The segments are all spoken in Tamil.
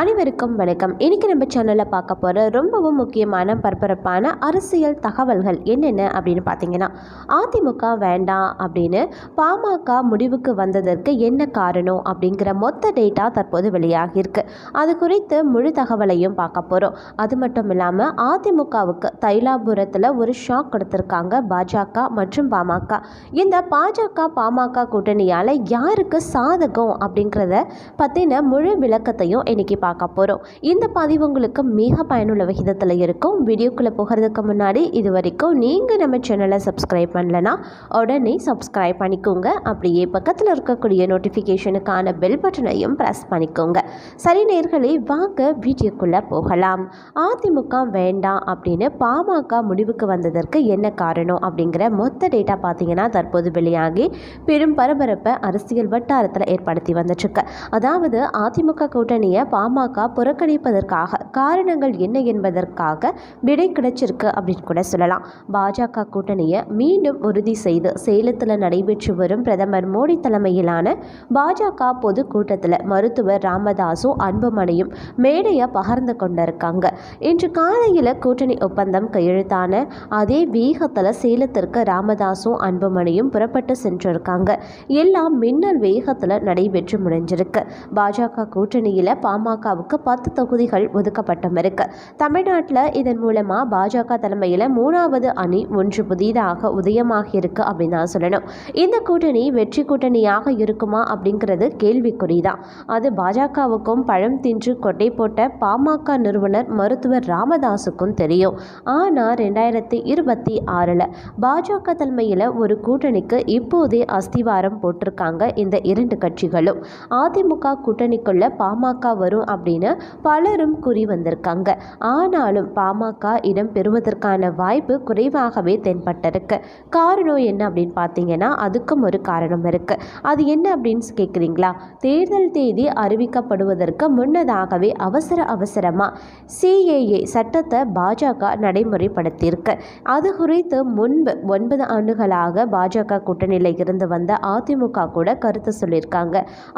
அனைவருக்கும் வணக்கம். இன்னைக்கு நம்ம சேனலில் பார்க்க போகிற ரொம்பவும் முக்கியமான பரபரப்பான அரசியல் தகவல்கள் என்னென்ன அப்படின்னு பார்த்தீங்கன்னா அதிமுக வேண்டாம் அப்படின்னு பாமக முடிவுக்கு வந்ததற்கு என்ன காரணம் அப்படிங்கிற மொத்த டேட்டா தற்போது வெளியாகியிருக்கு அது குறித்து முழு தகவலையும் பார்க்க போகிறோம் அது மட்டும் இல்லாமல் அதிமுகவுக்கு தைலாபுரத்தில் ஒரு ஷாக் கொடுத்துருக்காங்க பாஜக மற்றும் பாமக. இந்த பாஜக பாமக கூட்டணியால் யாருக்கு சாதகம் அப்படிங்கிறத பற்றின முழு விளக்கத்தையும் இன்னைக்கு பார்க்க போகிறோம் இந்த பதிவு உங்களுக்கு மிக பயனுள்ள விகிதத்தில் இருக்கும். வீடியோக்குள்ளே போகிறதுக்கு முன்னாடி இது வரைக்கும் நீங்கள் நம்ம சேனலை சப்ஸ்கிரைப் பண்ணலனா உடனே சப்ஸ்கிரைப் பண்ணிக்கோங்க. அப்படியே பக்கத்தில் இருக்கக்கூடிய நோட்டிஃபிகேஷனுக்கான பெல் பட்டனையும் ப்ரெஸ் பண்ணிக்கோங்க. சரி நேர்களை வாங்க வீடியோக்குள்ளே போகலாம். அதிமுக வேண்டாம் அப்படின்னு பாமக முடிவுக்கு வந்ததற்கு என்ன காரணம் அப்படிங்கிற மொத்த டேட்டா பார்த்தீங்கன்னா தற்போது வெளியாகி பெரும் பரபரப்பை அரசியல் வட்டாரத்தில் ஏற்படுத்தி வந்துட்டுருக்கு. அதாவது அதிமுக கூட்டணியை பாமக புறக்கணிப்பதற்காக காரணங்கள் என்ன என்பதற்காக விடை கிடைச்சிருக்கு அப்படின்னு கூட சொல்லலாம். பாஜக கூட்டணியை மீண்டும் உறுதி செய்து சேலத்தில் நடைபெற்று வரும் பிரதமர் மோடி தலைமையிலான பாஜக பொதுக்கூட்டத்தில் மருத்துவர் ராமதாசும் அன்புமணியும் மேடையை பகிர்ந்து கொண்டிருக்காங்க. இன்று காலையில் கூட்டணி ஒப்பந்தம் கையெழுத்தான அதே வேகத்தில் சேலத்திற்கு ராமதாசும் அன்புமணியும் புறப்பட்டு சென்றிருக்காங்க. எல்லாம் மின்னல் வேகத்தில் நடைபெற்று முடிஞ்சிருக்கு. பாஜக கூட்டணியில் பாமக பாமகவுக்கு பத்து தொகுதிகள் ஒதுக்கப்பட்டும் இருக்கு தமிழ்நாட்டில் இதன் மூலமாக பாஜக தலைமையில் மூணாவது அணி ஒன்று புதிதாக உதயமாகி இருக்கு அப்படின்னு தான் சொல்லணும். இந்த கூட்டணி வெற்றி கூட்டணியாக இருக்குமா அப்படிங்கிறது கேள்விக்குறிதான். அது பாஜகவுக்கும் பழம் தின்று கொட்டை போட்ட பாமக நிறுவனர் மருத்துவர் ராமதாஸுக்கும் தெரியும். ஆனால் ரெண்டாயிரத்தி இருபத்தி ஆறில் பாஜக தலைமையில் ஒரு கூட்டணிக்கு இப்போதே அஸ்திவாரம் போட்டிருக்காங்க இந்த இரண்டு கட்சிகளும். அதிமுக கூட்டணிக்குள்ள பாமக வரும் அப்படின்னு பலரும் கூறி வந்திருக்காங்க. ஆனாலும் பாமக இடம் பெறுவதற்கான வாய்ப்பு குறைவாகவே தென்பட்டிருக்கு. காரணம் என்ன அப்படின்னு பார்த்தீங்கன்னா அதுக்கும் ஒரு காரணம் இருக்கு. அது என்ன அப்படின்னு கேட்குறீங்களா தேர்தல் தேதி அறிவிக்கப்படுவதற்கு முன்னதாகவே அவசர அவசரமாக சிஏஏ சட்டத்தை பாஜக நடைமுறைப்படுத்தியிருக்கு. அது குறித்து முன்பு ஒன்பது ஆண்டுகளாக பாஜக கூட்டணியில் இருந்து வந்த அதிமுக கூட கருத்து சொல்லியிருக்காங்க.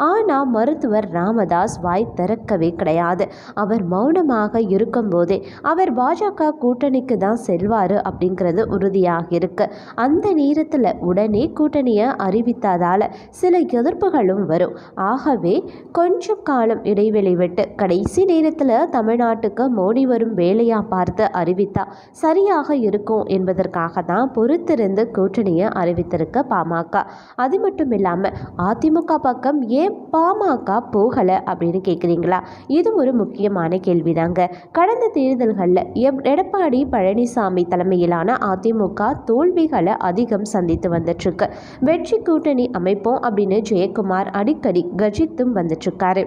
ஆனால் மருத்துவர் ராமதாஸ் வாய் திறக்கவே கிடையாது. அவர் மௌனமாக இருக்கும்போதே அவர் பாஜக கூட்டணிக்கு தான் செல்வார் அப்படிங்கிறது உறுதியாக இருக்கு அந்த நேரத்தில் உடனே கூட்டணியை அறிவித்ததால் சில எதிர்ப்புகளும் வரும். ஆகவே கொஞ்சம் காலம் இடைவெளி விட்டு கடைசி நேரத்தில் தமிழ்நாட்டுக்கு மோடி வரும் வேலையாக பார்த்து அறிவித்தா சரியாக இருக்கும் என்பதற்காக தான் பொறுத்திருந்து கூட்டணியை அறிவித்திருக்க பாமக. அது மட்டும் இல்லாமல் அதிமுக பக்கம் ஏன் பாமக போகலை அப்படின்னு கேட்குறீங்களா இது ஒரு முக்கியமான கேள்விதாங்க. கடந்த தேர்தல்களில் எப் எடப்பாடி பழனிசாமி தலைமையிலான அதிமுக தோல்விகளை அதிகம் சந்தித்து வந்துட்டுருக்கு. வெற்றி கூட்டணி அமைப்போம் அப்படின்னு ஜெயக்குமார் அடிக்கடி கர்ஜித்தும் வந்துட்டுருக்காரு.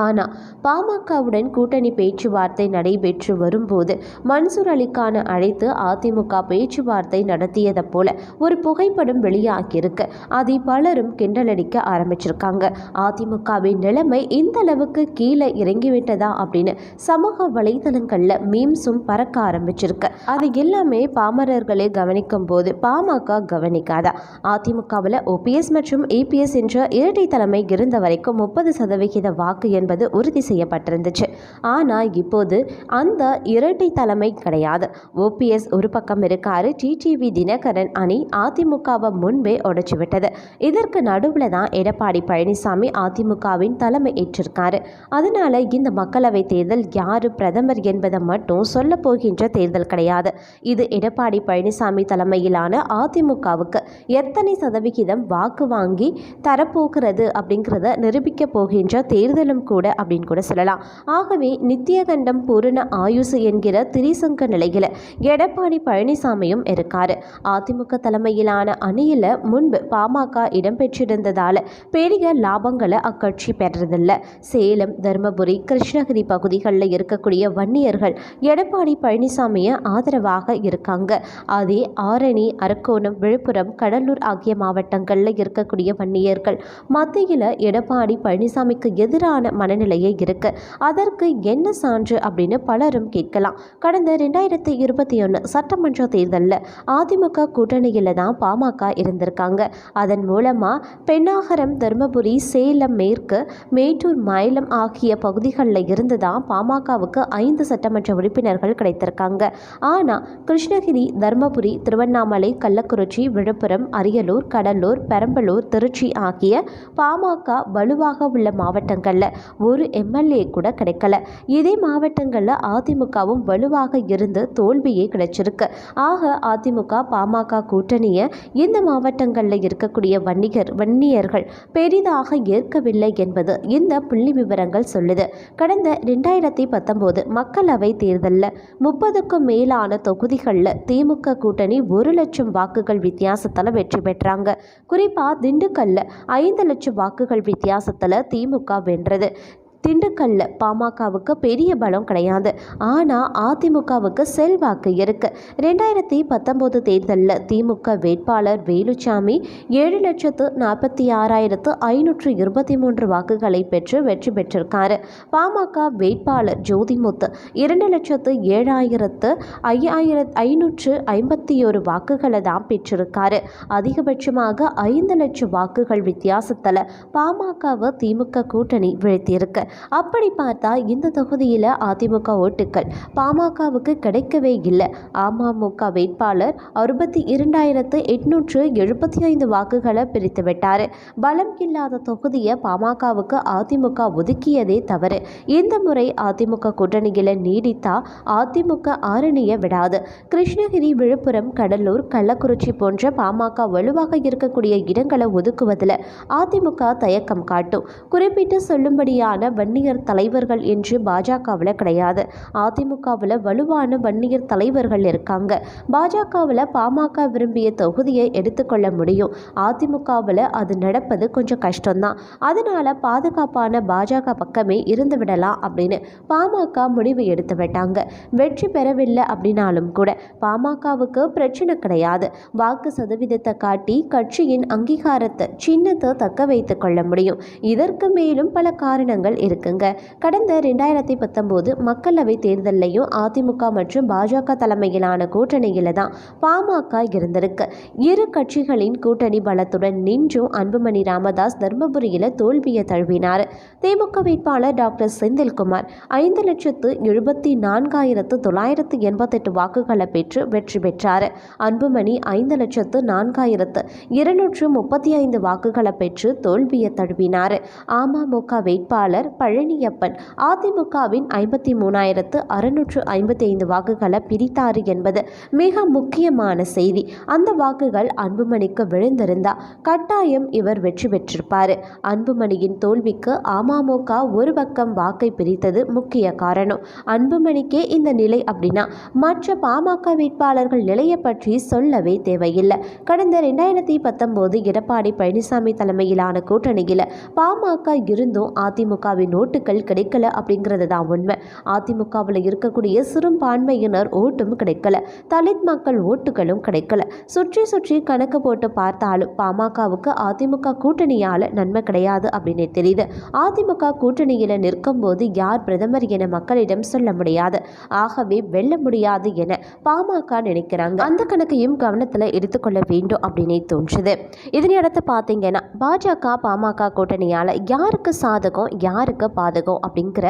ஆனால் பாமகவுடன் கூட்டணி பேச்சுவார்த்தை நடைபெற்று வரும்போது மன்சூர் அலிக்கான அழைத்து அதிமுக பேச்சுவார்த்தை நடத்தியதை போல ஒரு புகைப்படம் வெளியாகியிருக்கு. அதை பலரும் கிண்டலடிக்க ஆரம்பிச்சிருக்காங்க. அதிமுகவின் நிலைமை இந்த அளவுக்கு கீழே இறங்கிவிட்டதா அப்படின்னு சமூக வலைதளங்களில் மீம்ஸும் பறக்க ஆரம்பிச்சிருக்கு. அது எல்லாமே பாமரர்களே கவனிக்கும் போது பாமக கவனிக்காதா? அதிமுகவில் ஓபிஎஸ் மற்றும் ஏபிஎஸ் என்ற இரட்டை தலைமை இருந்த வரைக்கும் முப்பது சதவிகித வாக்கு என்பது உறுதி செய்யப்பட்டிருந்துச்சு. ஆனால் இப்போது அந்த இரட்டை தலைமை கிடையாது. ஓபிஎஸ் ஒரு பக்கம் இருக்காரு. டிடிவி தினகரன் அணி அதிமுகவை முன்பே உடைச்சு விட்டது இதற்கு நடுவில் தான் எடப்பாடி பழனிசாமி அதிமுகவின் தலைமை ஏற்றிருக்காரு. அதனால இந்த மக்களவை தேர்தல் யாரு பிரதமர் என்பதை மட்டும் சொல்ல போகின்ற தேர்தல் கிடையாது. இது எடப்பாடி பழனிசாமி தலைமையிலான அதிமுகவுக்கு எத்தனை சதவிகிதம் வாக்கு வாங்கி தரப்போகிறது அப்படிங்கிறத நிரூபிக்க போகின்ற தேர்தலும் கூட அப்படின்னு கூட சொல்லலாம். ஆகவே நித்தியகண்டம் பூரண ஆயுசு என்கிற திரிசங்க நிலையில் எடப்பாடி பழனிசாமியும் இருக்காரு. அதிமுக தலைமையிலான அணியில் முன்பு பாமக இடம்பெற்றிருந்ததால் பெரிய லாபங்களை அக்கட்சி பெறதில்லை சேலம் தருமபுரி கிருஷ்ணகிரி பகுதிகளில் இருக்கக்கூடிய வன்னியர்கள் எடப்பாடி பழனிசாமியை ஆதரவாக இருக்காங்க. அதே ஆரணி அரக்கோணம் விழுப்புரம் கடலூர் ஆகிய மாவட்டங்களில் இருக்கக்கூடிய வன்னியர்கள் மத்தியில் எடப்பாடி பழனிசாமிக்கு எதிரான மனநிலையே இருக்கு. அதற்கு என்ன சான்று அப்படின்னு பலரும் கேட்கலாம். கடந்த ரெண்டாயிரத்தி இருபத்தி ஒன்று சட்டமன்ற தேர்தலில் அதிமுக கூட்டணியில் தான் பாமக இருந்திருக்காங்க. அதன் மூலமாக பெண்ணாகரம் தருமபுரி சேலம் மேற்கு மேட்டூர் மயிலம் ஆகிய பகுதிகளில் இருந்து தான் பாமகவுக்கு ஐந்து சட்டமன்ற உறுப்பினர்கள் கிடைத்திருக்காங்க. ஆனால் கிருஷ்ணகிரி தருமபுரி திருவண்ணாமலை கள்ளக்குறிச்சி விழுப்புரம் அரியலூர் கடலூர் பெரம்பலூர் திருச்சி ஆகிய பாமக வலுவாக உள்ள மாவட்டங்களில் ஒரு எம்எல்ஏ கூட கிடைக்கல. இதே மாவட்டங்களில் அதிமுகவும் வலுவாக இருந்து தோல்வியே கிடைச்சிருக்கு. ஆக அதிமுக பாமக கூட்டணியை இந்த மாவட்டங்களில் இருக்கக்கூடிய வன்னிகர் வன்னியர்கள் பெரிதாக ஏற்கவில்லை என்பது இந்த புள்ளி விவரங்கள் சொல்லுது. கடந்த ரெண்டாயிரத்தி பத்தொம்போது மக்களவை தேர்தலில் முப்பதுக்கும் மேலான தொகுதிகளில் திமுக கூட்டணி ஒரு லட்சம் வாக்குகள் வித்தியாசத்தில் வெற்றி பெற்றாங்க. குறிப்பாக திண்டுக்கல்ல ஐந்து லட்சம் வாக்குகள் வித்தியாசத்தில் திமுக வென்றது. திண்டுக்கல்ல பாமகவுக்கு பெரிய பலம் கிடையாது. ஆனால் அதிமுகவுக்கு செல்வாக்கு இருக்கு. ரெண்டாயிரத்தி பத்தொம்போது தேர்தலில் திமுக வேட்பாளர் வேலுச்சாமி ஏழு லட்சத்து நாற்பத்தி ஆறாயிரத்து ஐநூற்று இருபத்தி மூன்று வாக்குகளை பெற்று வெற்றி பெற்றிருக்காரு. பாமக வேட்பாளர் ஜோதிமுத்து இரண்டு லட்சத்து ஏழாயிரத்து ஐயாயிரத்து ஐநூற்று ஐம்பத்தி ஒரு வாக்குகளை தான் பெற்றிருக்காரு. அதிகபட்சமாக ஐந்து லட்சம் வாக்குகள் வித்தியாசத்தில் பாமகவை திமுக கூட்டணி வீழ்த்தியிருக்கு. அப்படி பார்த்தா இந்த தொகுதியில் அதிமுக ஓட்டுக்கள் பாமகவுக்கு கிடைக்கவே இல்லை. அமமுக வேட்பாளர் அறுபத்தி இரண்டாயிரத்து எட்நூற்று எழுபத்தி ஐந்து வாக்குகளை பிரித்துவிட்டார் பலம் இல்லாத தொகுதியை பாமகவுக்கு அதிமுக ஒதுக்கியதே தவறு. இந்த முறை அதிமுக கூட்டணியில் நீடித்தா அதிமுக ஆரணியை விடாது. கிருஷ்ணகிரி விழுப்புரம் கடலூர் கள்ளக்குறிச்சி போன்ற பாமக வலுவாக இருக்கக்கூடிய இடங்களை ஒதுக்குவதில் அதிமுக தயக்கம் காட்டும். குறிப்பிட்டு சொல்லும்படியான வன்னியர் தலைவர்கள் என்று பாஜகவில் கிடையாது. அதிமுகவில் வலுவான வன்னியர் தலைவர்கள் இருக்காங்க. பாஜகவில் பாமக விரும்பிய தொகுதியை எடுத்துக்கொள்ள முடியும். அதிமுகவில் அது நடப்பது கொஞ்சம் கஷ்டம்தான். அதனால பாதுகாப்பான பாஜக பக்கமே இருந்து விடலாம் அப்படின்னு பாமக முடிவு எடுத்து விட்டாங்க. வெற்றி பெறவில்லை அப்படின்னாலும் கூட பாமகவுக்கு பிரச்சனை கிடையாது. வாக்கு சதவீதத்தை காட்டி கட்சியின் அங்கீகாரத்தை சின்னத்தை தக்க வைத்துக் கொள்ள முடியும். இதற்கு மேலும் பல காரணங்கள் இருக்குங்க. கடந்த ரெண்டாயிரத்தி பத்தொம்போது மக்களவை தேர்தலையும் அதிமுக மற்றும் பாஜக தலைமையிலான கூட்டணியில் தான் பாமக இருந்திருக்கு. இரு கட்சிகளின் கூட்டணி பலத்துடன் நின்றும் அன்புமணி ராமதாஸ் தர்மபுரியில் தோல்வியை தழுவினார். திமுக வேட்பாளர் டாக்டர் செந்தில்குமார் ஐந்து லட்சத்து எழுபத்தி நான்காயிரத்து தொள்ளாயிரத்து எண்பத்தெட்டு வாக்குகளை பெற்று வெற்றி பெற்றார். அன்புமணி ஐந்து லட்சத்து நான்காயிரத்து இருநூற்று முப்பத்தி ஐந்து வாக்குகளை பெற்று தோல்வியை தழுவினார். அமமுக வேட்பாளர் பழனியப்பன். அதிமுகவின் ஐம்பத்தி மூணாயிரத்து அறுநூற்று ஐம்பத்தி ஐந்து வாக்குகளை பிரித்தார் என்பது மிக முக்கியமான செய்தி. அந்த வாக்குகள் அன்புமணிக்கு விழுந்திருந்தா கட்டாயம் இவர் வெற்றி பெற்றிருப்பார். அன்புமணியின் தோல்விக்கு அமமுக ஒரு பக்கம் வாக்கை பிரித்தது முக்கிய காரணம். அன்புமணிக்கே இந்த நிலை அப்படின்னா மற்ற பாமக வேட்பாளர்கள் நிலையை பற்றி சொல்லவே தேவையில்லை. கடந்த ரெண்டாயிரத்தி பத்தொம்போது எடப்பாடி பழனிசாமி தலைமையிலான கூட்டணியில் பாமக இருந்தும் அதிமுகவின் ஓட்டுகள் கிடைக்கல அப்படிங்கிறது தான் உண்மை. அதிமுகவில் இருக்கக்கூடிய சிறுபான்மையினர் ஓட்டும் கிடைக்கல. தலித் மக்கள் ஓட்டுகளும் கிடைக்கல. சுற்றி சுற்றி கணக்கு போட்டு பார்த்தாலும் பாமகவுக்கு அதிமுக கூட்டணியால் நன்மை கிடையாது அப்படின்னு தெரியுது. அதிமுக கூட்டணியில் நிற்கும் போது யார் பிரதமர் என மக்களிடம் சொல்ல முடியாது. ஆகவே வெல்ல முடியாது என பாமக நினைக்கிறாங்க. அந்த கணக்கையும் கவனத்தில் எடுத்துக்கொள்ள வேண்டும் அப்படின்னு தோன்றுது. இதனையடுத்து பார்த்தீங்கன்னா பாஜக பாமக கூட்டணியால் யாருக்கு சாதகம் யாருக்கு பாதகம் அப்படிங்கிற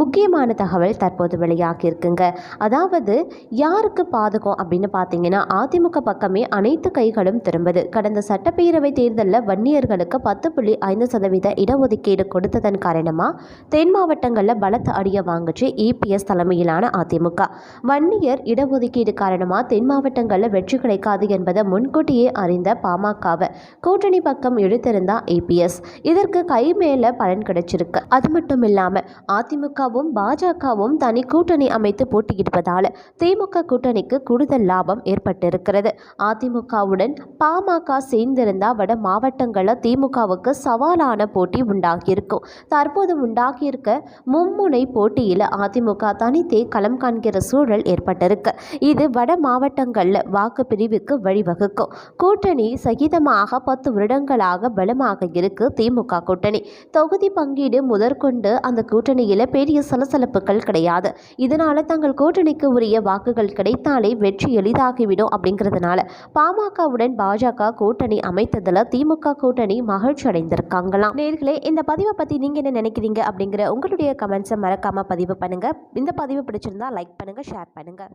முக்கியமான தகவல் தற்போது வெளியாகியிருக்குங்க அதாவது யாருக்கு பாதகம் அப்படின்னு பார்த்தீங்கன்னா அதிமுக பக்கமே அனைத்து கைகளும் திரும்புது. கடந்த சட்டப்பேரவை தேர்தலில் வன்னியர்களுக்கு பத்து புள்ளி ஐந்து சதவீத இடஒதுக்கீடு கொடுத்ததன் காரணமாக தென் மாவட்டங்களில் பலத்த அடியை வாங்குச்சு இபிஎஸ் தலைமையிலான அதிமுக. வன்னியர் இடஒதுக்கீடு காரணமாக தென் மாவட்டங்களில் வெற்றி கிடைக்காது என்பதை முன்கூட்டியே அறிந்த பாமகவை கூட்டணி பக்கம் இழுத்திருந்தா ஏபிஎஸ் இதற்கு கை மேல பலன் கிடைச்சிருக்கு. அது மட்டும் இல்லாமல் அதிமுகவும் பாஜகவும் தனி கூட்டணி அமைத்து போட்டியிடுவதால் திமுக கூட்டணிக்கு கூடுதல் லாபம் ஏற்பட்டிருக்கிறது. அதிமுகவுடன் பாமக சேர்ந்திருந்தால் வட மாவட்டங்களில் திமுகவுக்கு சவாலான போட்டி உண்டாகியிருக்கும். தற்போது உண்டாகியிருக்க மும்முனை போட்டியில் அதிமுக தனித்தே களம் காண்கிற சூழல் ஏற்பட்டிருக்கு. இது வட மாவட்டங்களில் வாக்கு பிரிவுக்கு வழிவகுக்கும். கூட்டணி சகிதமாக பத்து வருடங்களாக பலமாக இருக்கு திமுக கூட்டணி. தொகுதி பங்கீடு முதல் முதற்கொண்டு அந்த கூட்டணியில் பெரிய சலசலப்புகள் கிடையாது. இதனால தங்கள் கூட்டணிக்கு உரிய வாக்குகள் கிடைத்தாலே வெற்றி எளிதாகிவிடும் அப்படிங்கிறதுனால பாமகவுடன் பாஜக கூட்டணி அமைத்ததில் திமுக கூட்டணி மகிழ்ச்சி அடைந்திருக்காங்களாம். நேர்களே இந்த பதிவை பற்றி நீங்கள் என்ன நினைக்கிறீங்க அப்படிங்கிற உங்களுடைய கமெண்ட்ஸை மறக்காமல் பதிவு பண்ணுங்கள் இந்த பதிவு பிடிச்சிருந்தா லைக் பண்ணுங்கள் ஷேர் பண்ணுங்கள்